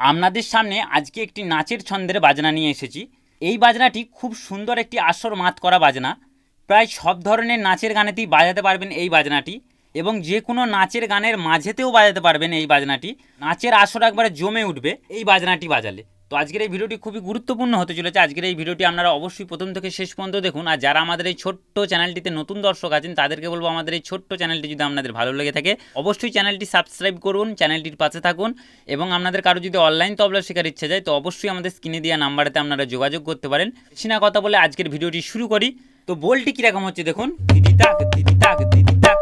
আপনাদের সামনে আজকে একটি নাচের ছন্দের বাজনা নিয়ে এসেছি। এই বাজনাটি খুব সুন্দর একটি আসর মাত করা বাজনা। প্রায় সব ধরনের নাচের গানেতেই বাজাতে পারবেন এই বাজনাটি এবং যে কোনো নাচের গানের মাঝেতেও বাজাতে পারবেন এই বাজনাটি। নাচের আসর একবারে জমে উঠবে, এই বাজনাটি বাজালে। তো আজকের এই ভিডিওটি খুবই গুরুত্বপূর্ণ হতে চলেছে। আজকের এই ভিডিওটি আপনারা অবশ্যই প্রথম থেকে শেষ পর্যন্ত দেখুন। আর যারা আমাদের এই ছোট্ট চ্যানেলটিতে নতুন দর্শক আছেন, তাদেরকে বলব আমাদের এই ছোট্ট চ্যানেলটি যদি আপনাদের ভালো লেগে থাকে, অবশ্যই চ্যানেলটি সাবস্ক্রাইব করুন, চ্যানেলটির পাশে থাকুন এবং আপনাদের কারও যদি অনলাইন তবলা শেখার ইচ্ছে যায়, তো অবশ্যই আমাদের স্ক্রিনে দেওয়া নাম্বারেতে আপনারা যোগাযোগ করতে পারেন। বেশি না কথা বলে আজকের ভিডিওটি শুরু করি। তো বলটি কীরকম হচ্ছে দেখুন? দিদি তাক দিদি তাক দিদি তাক।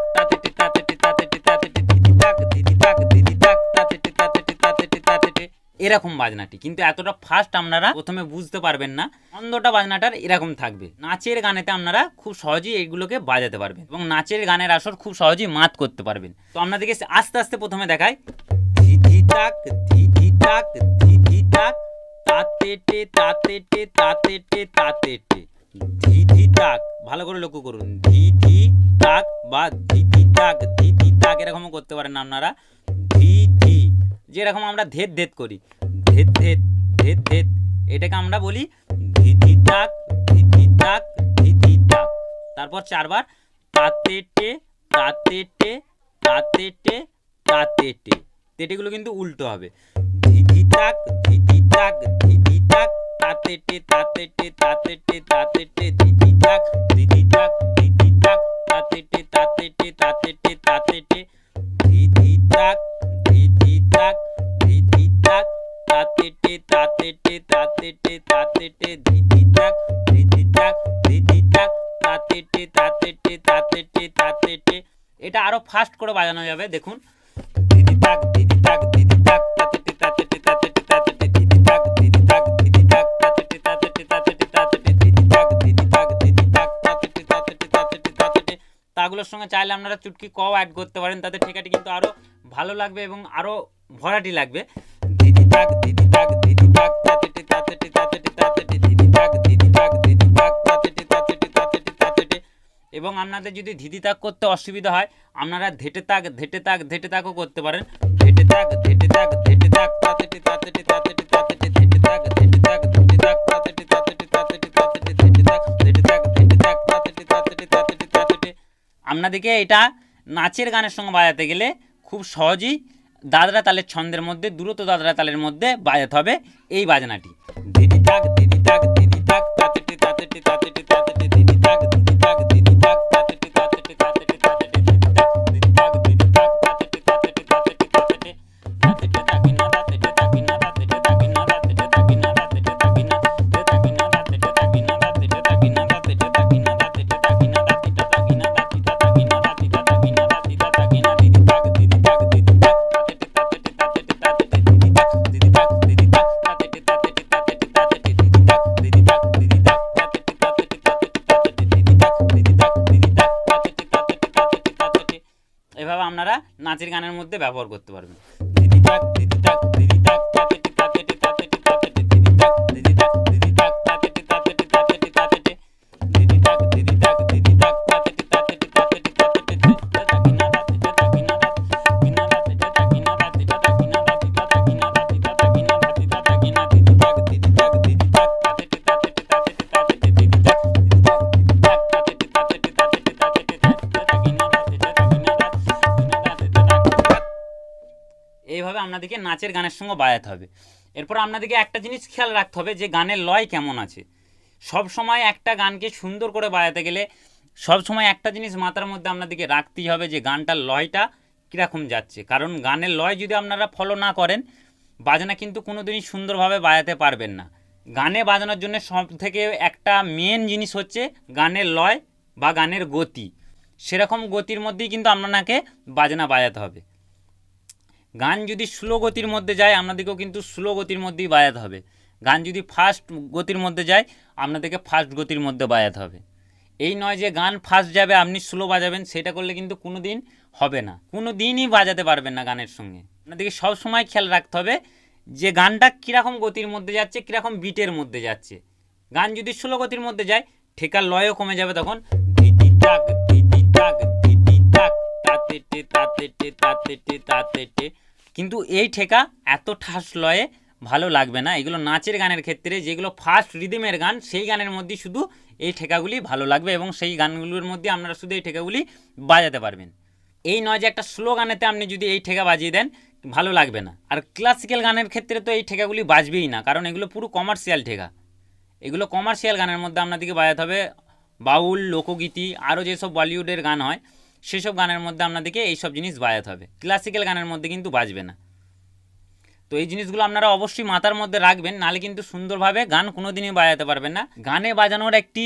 এরকম বাজনাটি। কিন্তু এতটা ফাস্ট আপনারা প্রথমে বুঝতে পারবেন না ছন্দটা বাজনাটার এরকম থাকবে। নাচের গানেতে আপনারা খুব সহজেই এইগুলোকে বাজাতে পারবেন এবং নাচের গানের আসর খুব সহজেই মাত করতে পারবেন। তো আপনাদেরকে আস্তে আস্তে প্রথমে তাক ভালো করে লক্ষ্য করুন। ধি ধি তাক বা ধি ধি তাক ধি ধি তাক এরকমও করতে পারেন আপনারা। যেরকম আমরা ধেত ধেদ করি ধেদ ধেদ ধেদ ধেদ এটাকে আমরা বলি ধিধি তাক ধি ধি তাক ধি ধি তাক তারপর চারবার তাতে টে তাতে টে তাতে টে তাতে টে তেটেগুলো কিন্তু উল্টো হবে ধিধি তাক ধি ধি তাক ধি ধি তাক তাতে টে তাতে টে তাতে টে তাতে টে ধিধি তাক ধি ধি তাক ধি ধি তাক তাতে টে তাতে টে তাতে টে তাতে টে ধি ধি তাক তাক ধি ধি তাক তাতে টে তাতে টে তাতে টে তাতে টে ধি ধি তাক ধি ধি তাক ধি ধি তাক তাতে টে তাতে টে তাতে টে তাতে টে এটা আরও ফাস্ট করে বাজানো যাবে দেখুন দিদি তাক দিদি তাক দিদি তাক তাতে টে তাতে টে তাতে টে তাতে টে দিদি তাক দিদি তাক দিদি তাক তাতে টে তাতে টে তাতে টে তাতে টে দিদি তাক দিদি তাক দিদি তাক তাতে টে তাতে টে তাতে টে তাতে টে তাগুলোর সঙ্গে চাইলে আপনারা চুটকি কও অ্যাড করতে পারেন তাতে ঠেকাটি কিন্তু আরও ভালো লাগবে এবং আরও ভরাটি লাগবে দিদি তাক দিদি তাক দিদি তাক এবং আপনাদের যদি ধিদি তাক করতে অসুবিধা হয় আপনারা ধেটে তাক ধেটে তাক ধেটে তাকও করতে পারেন ধেটে তাক ধেটে তাক ধেটে তাক তাতেটে তাতেটে তাতেটে তাতেটে ধেটে তাক ধেটে তাক ধেটে তাক তাতেটে তাতেটে তাতেটে তাতেটে ধেটে তাক ধেটে তাক ধেটে তাক তাতেটে তাতেটে তাতেটে তাতেটে আপনাদেরকে এটা নাচের গানের সঙ্গে বাজাতে গেলে খুব সহজেই দাদরা তালের ছন্দের মধ্যে, দ্রুত দাদরা তালের মধ্যে বাজাতে হবে এই বাজনাটি। দিদি থাক দিদি তাক নাচের গানের মধ্যে ব্যবহার করতে পারবেন। দিদি থাক দিদি তাক আপনাদেরকে নাচের গানের সঙ্গে বাজাতে হবে। এরপর আপনাদেরকে একটা জিনিস খেয়াল রাখতে হবে যে গানের লয় কেমন আছে। সব সময় একটা গানকে সুন্দর করে বাজাতে গেলে সব সময় একটা জিনিস মাথার মধ্যে আপনাদেরকে রাখতেই হবে যে গানটার লয়টা কীরকম যাচ্ছে। কারণ গানের লয় যদি আপনারা ফলো না করেন, বাজনা কিন্তু কোনো দিনই সুন্দরভাবে বাজাতে পারবেন না। গানে বাজানোর জন্য সব থেকে একটা মেন জিনিস হচ্ছে গানের লয় বা গানের গতি। সেরকম গতির মধ্যেই কিন্তু আপনাকে বাজনা বাজাতে হবে। গান যদি স্লো গতির মধ্যে যায়, আপনাদেরকেও কিন্তু স্লো গতির মধ্যেই বাজাতে হবে। গান যদি ফাস্ট গতির মধ্যে যায়, আপনাদেরকে ফাস্ট গতির মধ্যে বাজাতে হবে। এই নয় যে গান ফাস্ট যাবে, আপনি স্লো বাজাবেন, সেটা করলে কিন্তু কোনো দিন হবে না। কোনো দিনই বাজাতে পারবেন না গানের সঙ্গে। আপনাদেরকে সবসময় খেয়াল রাখতে হবে যে গানটা কীরকম গতির মধ্যে যাচ্ছে, কীরকম বিটের মধ্যে যাচ্ছে। গান যদি স্লো গতির মধ্যে যায়, ঠেকার লয়ও কমে যাবে তখন। দিদি তাক তাতে তাতে তাতে তাতে কিন্তু এই ঠেকা এত ঠাস লয়ে ভালো লাগবে না। এগুলো নাচের গানের ক্ষেত্রে যেগুলো ফার্স্ট রিদিমের গান, সেই গানের মধ্যে শুধু এই ঠেকাগুলি ভালো লাগবে এবং সেই গানগুলোর মধ্যে আপনারা শুধু এই ঠেকাগুলি বাজাতে পারবেন। এই নয় যে একটা স্লো গানেতে আপনি যদি এই ঠেকা বাজিয়ে দেন, ভালো লাগবে না। আর ক্লাসিক্যাল গানের ক্ষেত্রে তো এই ঠেকাগুলি বাজবেই না, কারণ এগুলো পুরো কমার্শিয়াল ঠেকা। এগুলো কমার্শিয়াল গানের মধ্যে আপনাদেরকে বাজাতে হবে বাউল, লোকগীতি, আরও যেসব বলিউডের গান হয় সেসব গানের মধ্যে আপনাদেরকে এইসব জিনিস বাজাতে হবে। ক্লাসিক্যাল গানের মধ্যে কিন্তু বাজবে না। তো এই জিনিসগুলো আপনারা অবশ্যই মাথার মধ্যে রাখবেন, নাহলে কিন্তু সুন্দরভাবে গান কোনোদিনই বাজাতে পারবেন না। গানে বাজানোর একটি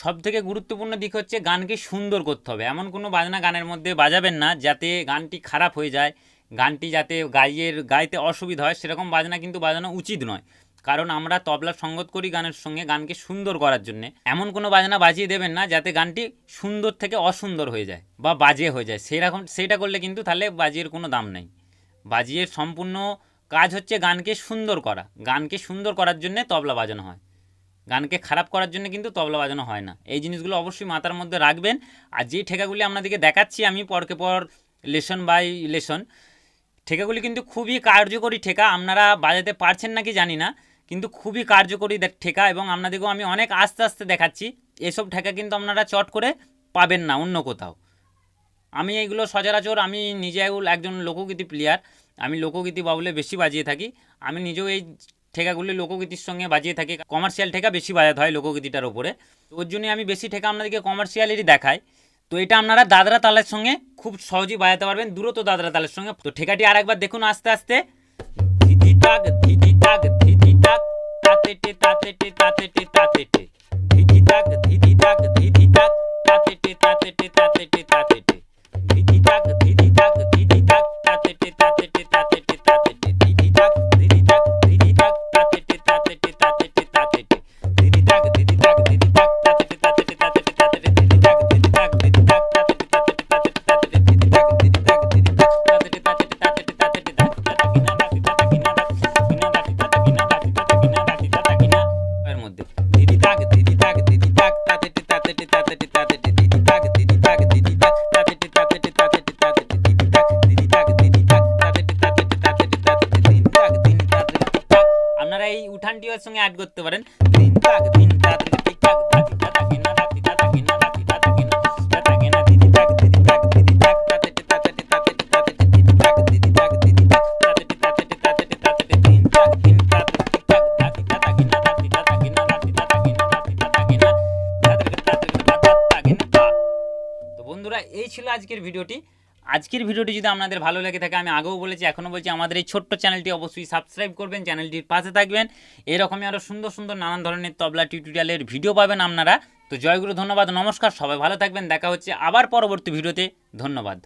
সব থেকে গুরুত্বপূর্ণ দিক হচ্ছে গানকে সুন্দর করতে হবে। এমন কোনো বাজনা গানের মধ্যে বাজাবেন না যাতে গানটি খারাপ হয়ে যায়, গানটি যাতে গাইয়ের, গাইতে অসুবিধা হয়, সেরকম বাজনা কিন্তু বাজানো উচিত নয়। কারণ আমরা তবলা সঙ্গত করি গানের সঙ্গে গানকে সুন্দর করার জন্য। এমন কোনো বাজনা বাজিয়ে দেবেন না যাতে গানটি সুন্দর থেকে অসুন্দর হয়ে যায় বা বাজে হয়ে যায়। সেরকম সেইটা করলে কিন্তু তাহলে বাজিয়ের কোনো দাম নেই। বাজিয়ের সম্পূর্ণ কাজ হচ্ছে গানকে সুন্দর করা। গানকে সুন্দর করার জন্য তবলা বাজানো হয়। গানকে খারাপ করার জন্য কিন্তু তবলা বাজানো হয় না। এই জিনিসগুলো অবশ্যই মাথার মধ্যে রাখবেন। আর যে ঠেকাগুলি আপনাদেরকে দেখাচ্ছি আমি পরকে পর লেসন বাই লেসন, ঠেকাগুলি কিন্তু খুবই কার্যকরী ঠেকা। আপনারা বাজাতে পারছেন নাকি জানি না। কিন্তু খুবই কার্যকরী ঠেকা এবং আপনাদেরকেও আমি অনেক আস্তে আস্তে দেখাচ্ছি। এসব ঠেকা কিন্তু আপনারা চট করে পাবেন না অন্য কোথাও। আমি এইগুলো সচরাচর আমি নিজেও একজন লোকগীতি প্লেয়ার আমি লোকগীতি বাউলে বেশি বাজিয়ে থাকি। আমি নিজেও এই ঠেকাগুলি লোকগীতির সঙ্গে বাজিয়ে থাকি। কমার্শিয়াল ঠেকা বেশি বাজাতে হয় লোকগীতিটার ওপরে ওর জন্যই আমি বেশি ঠেকা আপনাদেরকে কমার্শিয়ালেরই দেখাই। তো এটা আপনারা দাদরা তালের সঙ্গে খুব সহজেই বাজাতে পারবেন, দ্রুত দাদরা তালের সঙ্গে। তো ঠেকাটি আর একবার দেখুন আস্তে আস্তে। ধিধি তাক তাক তাক তাতে টে তাতে টে তাতে টে তাতে টে ধিধি তাক ধিধি তাক ধিধি তাক তাতে টে তাতে টে তাতে টে তাতে টে ধিধি তাক ধিধি তাক সঙ্গে অ্যাড করতে পারেন বন্ধুরা এই ছিল আজকের ভিডিওটি আজকের ভিডিওটি যদি আপনাদের ভালো লাগে থাকে, আমি আগেও বলেছি, এখনও বলছি, আমাদের এই ছোট্ট চ্যানেলটি অবশ্যই সাবস্ক্রাইব করবেন, চ্যানেলটির পাশে থাকবেন। এরকমই আরও সুন্দর সুন্দর নানান ধরনের তবলা টিউটোরিয়ালের ভিডিও পাবেন আপনারা। তো জয়গুরু, ধন্যবাদ, নমস্কার, সবাই ভালো থাকবেন, দেখা হচ্ছে আবার পরবর্তী ভিডিওতে, ধন্যবাদ।